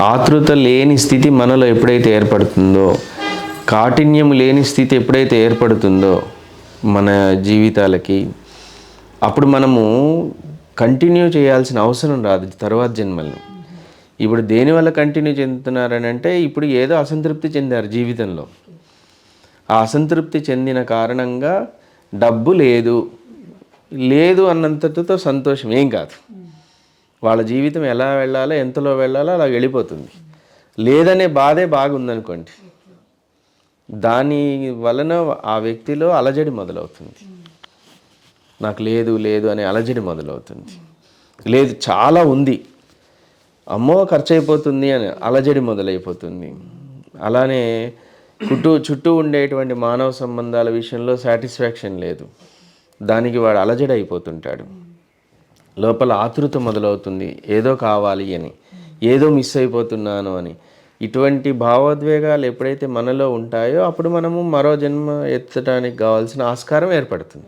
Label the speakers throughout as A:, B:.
A: ఆతృత లేని స్థితి మనలో ఎప్పుడైతే ఏర్పడుతుందో కాఠిన్యం లేని స్థితి ఎప్పుడైతే ఏర్పడుతుందో మన జీవితాలకి అప్పుడు మనము కంటిన్యూ చేయాల్సిన అవసరం రాదు తర్వాత జన్మల్ని ఇప్పుడు దేనివల్ల కంటిన్యూ చెందుతున్నారని అంటే ఇప్పుడు ఏదో అసంతృప్తి చెందారు జీవితంలో. ఆ అసంతృప్తి చెందిన కారణంగా డబ్బు లేదు. లేదు అన్నంతటితో సంతోషం ఏం కాదు. వాళ్ళ జీవితం ఎలా వెళ్ళాలో ఎంతలో వెళ్ళాలో అలా వెళ్ళిపోతుంది. లేదనే బాధే బాగుందనుకోండి. దాని వలన ఆ వ్యక్తిలో అలజడి మొదలవుతుంది. నాకు లేదు లేదు అనే అలజడి మొదలవుతుంది. లేదు చాలా ఉంది. అమ్మో ఖర్చు అయిపోతుంది అని అలజడి మొదలైపోతుంది. అలానే చుట్టూ చుట్టూ ఉండేటువంటి మానవ సంబంధాల విషయంలో సాటిస్ఫాక్షన్ లేదు. దానికి వాడు అలజడి అయిపోతుంటాడు. లోపల ఆతృత మొదలవుతుంది. ఏదో కావాలి అని. ఏదో మిస్ అయిపోతున్నాను అని. ఇటువంటి భావోద్వేగాలు ఎప్పుడైతే మనలో ఉంటాయో అప్పుడు మనము మరో జన్మ ఎత్తడానికి కావాల్సిన ఆస్కారం ఏర్పడుతుంది.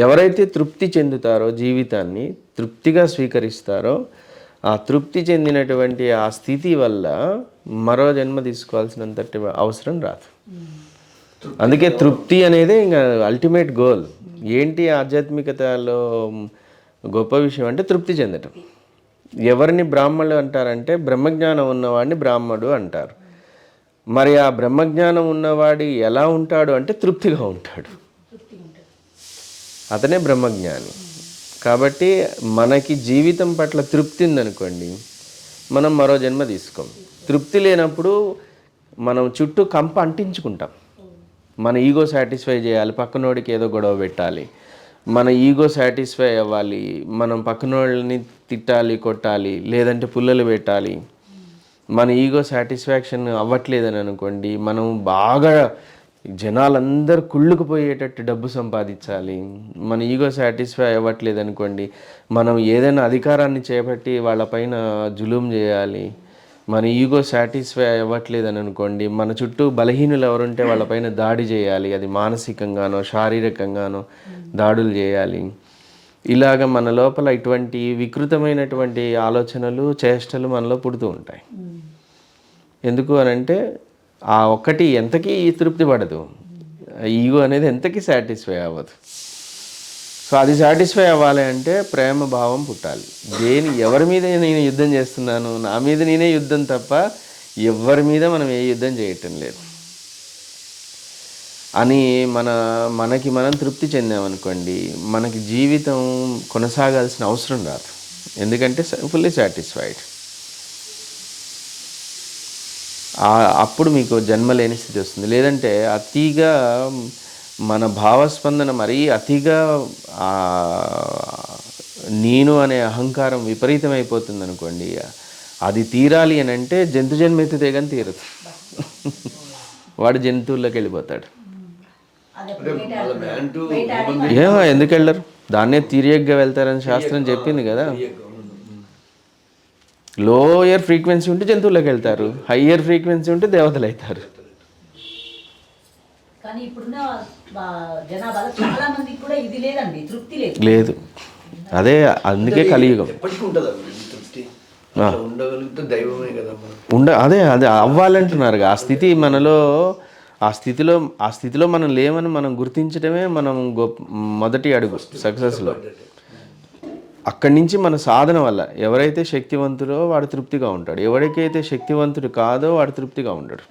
A: ఎవరైతే తృప్తి చెందుతారో జీవితాన్ని తృప్తిగా స్వీకరిస్తారో ఆ తృప్తి చెందినటువంటి ఆ స్థితి వల్ల మరో జన్మ తీసుకోవాల్సినంతటి అవసరం రాదు. అందుకే తృప్తి అనేది ఇంకా అల్టిమేట్ గోల్ ఏంటి ఆధ్యాత్మికతలో గొప్ప విషయం అంటే తృప్తి చెందటం. ఎవరిని బ్రాహ్మణులు అంటారంటే బ్రహ్మజ్ఞానం ఉన్నవాడిని బ్రాహ్మడు అంటారు. మరి ఆ బ్రహ్మజ్ఞానం ఉన్నవాడి ఎలా ఉంటాడు అంటే తృప్తిగా ఉంటాడు. అతనే బ్రహ్మజ్ఞాని. కాబట్టి మనకి జీవితం పట్ల తృప్తి ఉందనుకోండి మనం మరో జన్మ తీసుకోం. తృప్తి లేనప్పుడు మనం చుట్టూ కంప అంటించుకుంటాం. మన ఈగో సాటిస్ఫై చేయాలి పక్కనోడికి ఏదో గొడవ పెట్టాలి. మన ఈగో సాటిస్ఫై అవ్వాలి మనం పక్కన వాళ్ళని తిట్టాలి కొట్టాలి లేదంటే పుల్లలు పెట్టాలి. మన ఈగో సాటిస్ఫాక్షన్ అవ్వట్లేదని అనుకోండి మనం బాగా జనాలందరూ కుళ్ళుకుపోయేటట్టు డబ్బు సంపాదించాలి. మన ఈగో సాటిస్ఫై అవ్వట్లేదు అనుకోండి మనం ఏదైనా అధికారాన్ని చేపట్టి వాళ్ళపైన జులుం చేయాలి. మన ఈగో సాటిస్ఫై అవ్వట్లేదని అనుకోండి మన చుట్టూ బలహీనులు ఎవరుంటే వాళ్ళపైన దాడి చేయాలి అది మానసికంగానో శారీరకంగానో దాడులు చేయాలి. ఇలాగ మన లోపల ఇటువంటి వికృతమైనటువంటి ఆలోచనలు చేష్టలు మనలో పుడుతూ ఉంటాయి. ఎందుకు అని అంటే ఆ ఒక్కటి ఎంతకీ తృప్తి పడదు. ఈగో అనేది ఎంతకీ సాటిస్ఫై అవ్వదు. సో అది సాటిస్ఫై అవ్వాలి అంటే ప్రేమ భావం పుట్టాలి. దేని ఎవరి మీద నేను యుద్ధం చేస్తున్నాను నా మీద నేనే యుద్ధం తప్ప ఎవరి మీద మనం ఏ యుద్ధం చేయటం లేదు. అని మన మనకి మనం తృప్తి చెందామనుకోండి మనకి జీవితం కొనసాగాల్సిన అవసరం రాదు. ఎందుకంటే ఫుల్లీ సాటిస్ఫైడ్ అప్పుడు మీకు జన్మ లేని స్థితి వస్తుంది. లేదంటే అతిగా మన భావస్పందన మరీ అతిగా ఆ, నేను అనే అహంకారం విపరీతమైపోతుంది అనుకోండి అది తీరాలి అని అంటే జంతు జన్మ ఎత్తితే కానీ తీరదు వాడు జంతువుల్లోకి వెళ్ళిపోతాడు ఏమో ఎందుకు వెళ్ళరు దాన్నే తిరియగ్గా వెళ్తారని శాస్త్రం చెప్పింది కదా. లోయర్ ఫ్రీక్వెన్సీ ఉంటే జంతువుల్లోకి వెళ్తారు హయ్యర్ ఫ్రీక్వెన్సీ ఉంటే దేవతలు అవుతారు
B: కానీ ఇప్పుడున్న ఆ, జనాభాలో చాలా మందికి కూడా ఇది లేదండి తృప్తి లేదు.
A: లేదు. అదే అందుకే కలియుగం. ఉండ అదే అదే అవ్వాలంటున్నారు. ఆ స్థితి మనలో ఆ స్థితిలో ఆ స్థితిలో మనం లేమని మనం గుర్తించడమే మనం గొప్ప మొదటి అడుగు సక్సెస్లో అక్కడి నుంచి మన సాధన వల్ల ఎవరైతే శక్తివంతుడో వాడు తృప్తిగా ఉంటాడు. ఎవరికైతే శక్తివంతుడు కాదో వాడు తృప్తిగా ఉండడు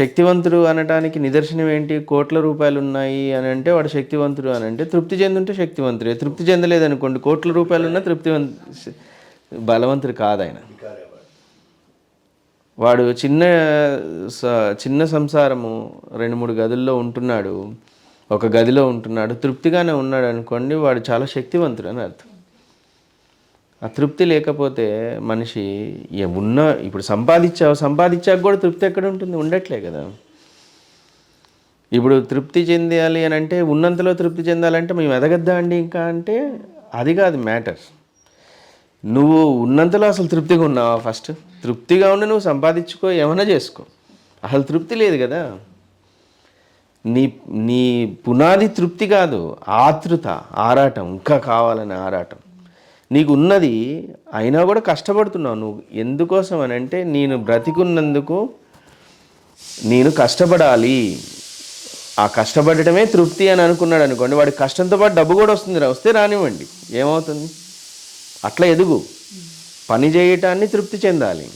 A: శక్తివంతుడు అనటానికి నిదర్శనం ఏంటి? కోట్ల రూపాయలు ఉన్నాయి అని అంటే వాడు శక్తివంతుడు అని అంటే తృప్తి చెందుంటే శక్తివంతుడే. తృప్తి చెందలేదనుకోండి కోట్ల రూపాయలు ఉన్నా తృప్తివంత బలవంతుడు కాదు ఆయన వాడు చిన్న స- చిన్న సంసారము రెండు మూడు గదుల్లో ఉంటున్నాడు ఒక గదిలో ఉంటున్నాడు తృప్తిగానే ఉన్నాడు అనుకోండి వాడు చాలా శక్తివంతుడు అని అర్థం. ఆ తృప్తి లేకపోతే మనిషి ఏ ఉన్న ఇప్పుడు సంపాదించావు సంపాదించాక కూడా తృప్తి ఎక్కడ ఉంటుంది? ఉండట్లే కదా. ఇప్పుడు తృప్తి చెందాలి అని అంటే ఉన్నంతలో తృప్తి చెందాలంటే మేము ఎదగద్దా అండి ఇంకా అంటే అది కాదు మ్యాటర్. నువ్వు ఉన్నంతలో అసలు తృప్తిగా ఉన్నావా ఫస్ట్? తృప్తిగా ఉండి నువ్వు సంపాదించుకో ఏమైనా చేసుకో. అసలు తృప్తి లేదు కదా. నీ నీ పునాది తృప్తి కాదు ఆతృత ఆరాటం ఇంకా కావాలని ఆరాటం. నీకు ఉన్నది అయినా కూడా కష్టపడుతున్నావు నువ్వు. ఎందుకోసం అని అంటే నేను బ్రతికున్నందుకు నేను కష్టపడాలి. ఆ కష్టపడటమే తృప్తి అని అనుకున్నాడు అనుకోండి వాడి కష్టంతో పాటు డబ్బు కూడా వస్తుంది రా వస్తే రానివ్వండి. ఏమవుతుంది? అట్లా ఎదుగు. పని చేయటాన్ని తృప్తి చెందాలి.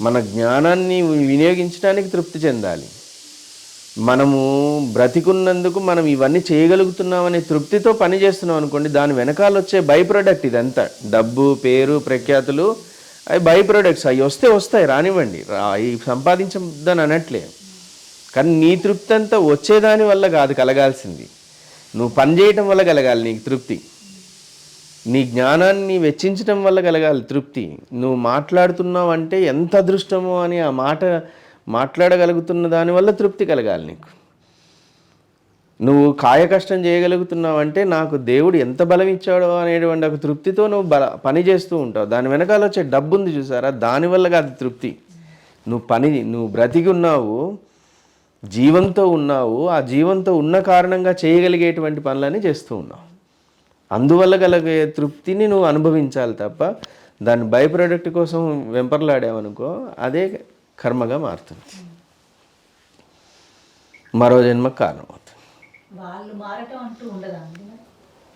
A: మన జ్ఞానాన్ని వినియోగించడానికి తృప్తి చెందాలి. మనము బ్రతికున్నందుకు మనం ఇవన్నీ చేయగలుగుతున్నామనే తృప్తితో పని చేస్తున్నాం అనుకోండి దాని వెనకాల వచ్చే బై ప్రొడక్ట్ ఇదంతా. డబ్బు పేరు ప్రఖ్యాతులు అవి బై ప్రొడక్ట్స్ అవి వస్తే వస్తాయి రానివ్వండి. రా- అవి సంపాదించద్దని అనట్లే. కానీ నీ తృప్తి అంతా వచ్చేదాని వల్ల కాదు కలగాల్సింది. నువ్వు పని చేయటం వల్ల కలగాలి నీకు తృప్తి. నీ జ్ఞానాన్ని వెచ్చించటం వల్ల కలగాలి తృప్తి. నువ్వు మాట్లాడుతున్నావు అంటే ఎంత అదృష్టమో అని ఆ మాట మాట్లాడగలుగుతున్న దానివల్ల తృప్తి కలగాలి నీకు. నువ్వు కాయ కష్టం చేయగలుగుతున్నావు అంటే నాకు దేవుడు ఎంత బలం ఇచ్చాడో అనేటువంటి ఒక తృప్తితో నువ్వు బల పని చేస్తూ ఉంటావు. దాని వెనకాల వచ్చే డబ్బు ఉంది చూసారా దానివల్ల కాదు తృప్తి. నువ్వు పని నువ్వు బ్రతికి ఉన్నావు జీవంతో ఉన్నావు ఆ జీవంతో ఉన్న కారణంగా చేయగలిగేటువంటి పనులని చేస్తూ ఉన్నావు. అందువల్ల కలిగే తృప్తిని నువ్వు అనుభవించాలి తప్ప దాని బై ప్రోడక్ట్ కోసం వెంపర్లాడావనుకో అదే కర్మగా మారుతుంది. మరో జన్మకు కారణం అవుతుంది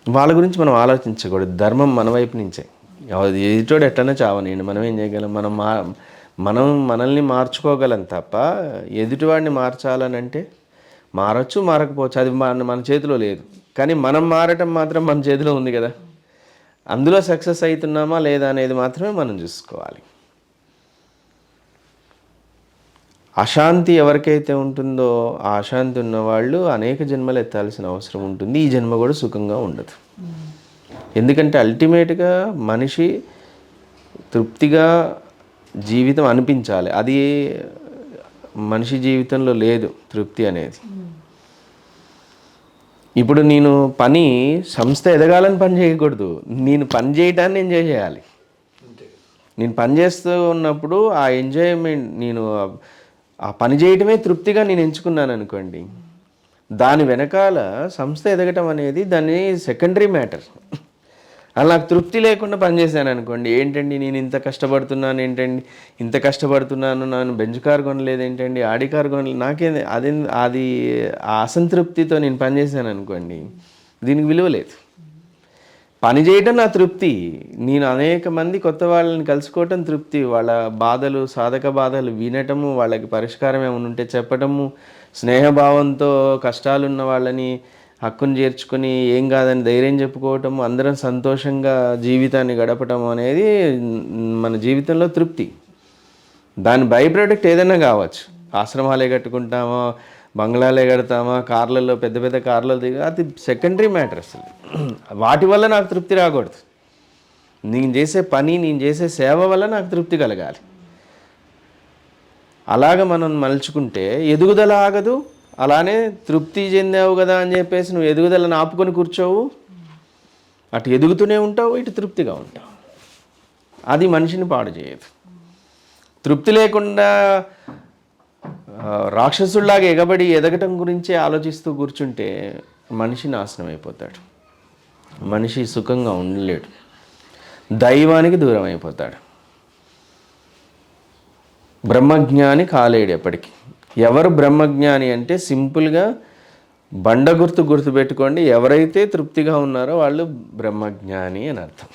B: వాళ్ళు
A: గురించి మనం ఆలోచించకూడదు. ధర్మం మన వైపు నుంచే. ఎదుటోడు ఎట్లనే చావనండి మనం ఏం చేయగలం? మనం మా మనం మనల్ని మార్చుకోగలం తప్ప ఎదుటివాడిని మార్చాలని అంటే మారచ్చు మారకపోవచ్చు. అది మన మన చేతిలో లేదు. కానీ మనం మారటం మాత్రం మన చేతిలో ఉంది కదా. అందులో సక్సెస్ అవుతున్నామా లేదా అనేది మాత్రమే మనం చూసుకోవాలి. అశాంతి ఎవరికైతే ఉంటుందో ఆ అశాంతి ఉన్నవాళ్ళు అనేక జన్మలు ఎత్తాల్సిన అవసరం ఉంటుంది. ఈ జన్మ కూడా సుఖంగా ఉండదు. ఎందుకంటే అల్టిమేట్గా మనిషి తృప్తిగా జీవితం అనిపించాలి. అది మనిషి జీవితంలో లేదు తృప్తి అనేది. ఇప్పుడు నేను పని సంస్థ ఎదగాలని పని చేయకూడదు. నేను పని చేయటాన్ని ఎంజాయ్ చేయాలి నేను పని చేస్తూ ఉన్నప్పుడు ఆ ఎంజాయ్మెంట్ నేను ఆ- పని చేయటమే తృప్తిగా నేను ఎంచుకున్నాను అనుకోండి దాని వెనకాల సంస్థ ఎదగటం అనేది దాని సెకండరీ మ్యాటర్ అలా నాకు తృప్తి లేకుండా పనిచేశాను అనుకోండి ఏంటండి నేను ఇంత కష్టపడుతున్నాను ఏంటండి ఇంత కష్టపడుతున్నాను నేను బెంచ్ కార్ కొనలేదు ఏంటండి ఆడి కార్ కొనలేదు నాకే అది అది ఆ అసంతృప్తితో నేను పనిచేశాను అనుకోండి దీనికి విలువ లేదు. పని చేయటం నా తృప్తి. నేను అనేక మంది కొత్త వాళ్ళని కలుసుకోవటం తృప్తి. వాళ్ళ బాధలు సాధక బాధలు వినటము వాళ్ళకి పరిష్కారం ఏమైనా ఉంటే చెప్పటము స్నేహభావంతో కష్టాలున్న వాళ్ళని హక్కును చేర్చుకొని ఏం కాదని ధైర్యం చెప్పుకోవటము అందరం సంతోషంగా జీవితాన్ని గడపటం అనేది మన జీవితంలో తృప్తి. దాని బై ప్రోడక్ట్ ఏదైనా కావచ్చు. ఆశ్రమాలే కట్టుకుంటామో బంగ్లాలే కడతామా? కార్లలో పెద్ద పెద్ద కార్లలో దిగ అది సెకండరీ మ్యాటర్ అసలు. వాటి వల్ల నాకు తృప్తి రాకూడదు. నేను చేసే పని నేను చేసే సేవ వల్ల నాకు తృప్తి కలగాలి. అలాగ మనం మలుచుకుంటే ఎదుగుదల ఆగదు. అలానే తృప్తి చెందావు కదా అని చెప్పేసి నువ్వు ఎదుగుదలను ఆపుకొని కూర్చోవు. అటు ఎదుగుతూనే ఉంటావు ఇటు తృప్తిగా ఉంటావు. అది మనిషిని పాడు చేయదు. తృప్తి లేకుండా రాక్షసుల్లాగా ఎగబడి ఎదగటం గురించే ఆలోచిస్తూ కూర్చుంటే మనిషి నాశనం అయిపోతాడు. మనిషి సుఖంగా ఉండలేడు. దైవానికి దూరం అయిపోతాడు. బ్రహ్మజ్ఞాని కాలేడు ఎప్పటికీ. ఎవరు బ్రహ్మజ్ఞాని అంటే సింపుల్గా బండ గుర్తు గుర్తుపెట్టుకోండి ఎవరైతే తృప్తిగా ఉన్నారో వాళ్ళు బ్రహ్మజ్ఞాని అని అర్థం.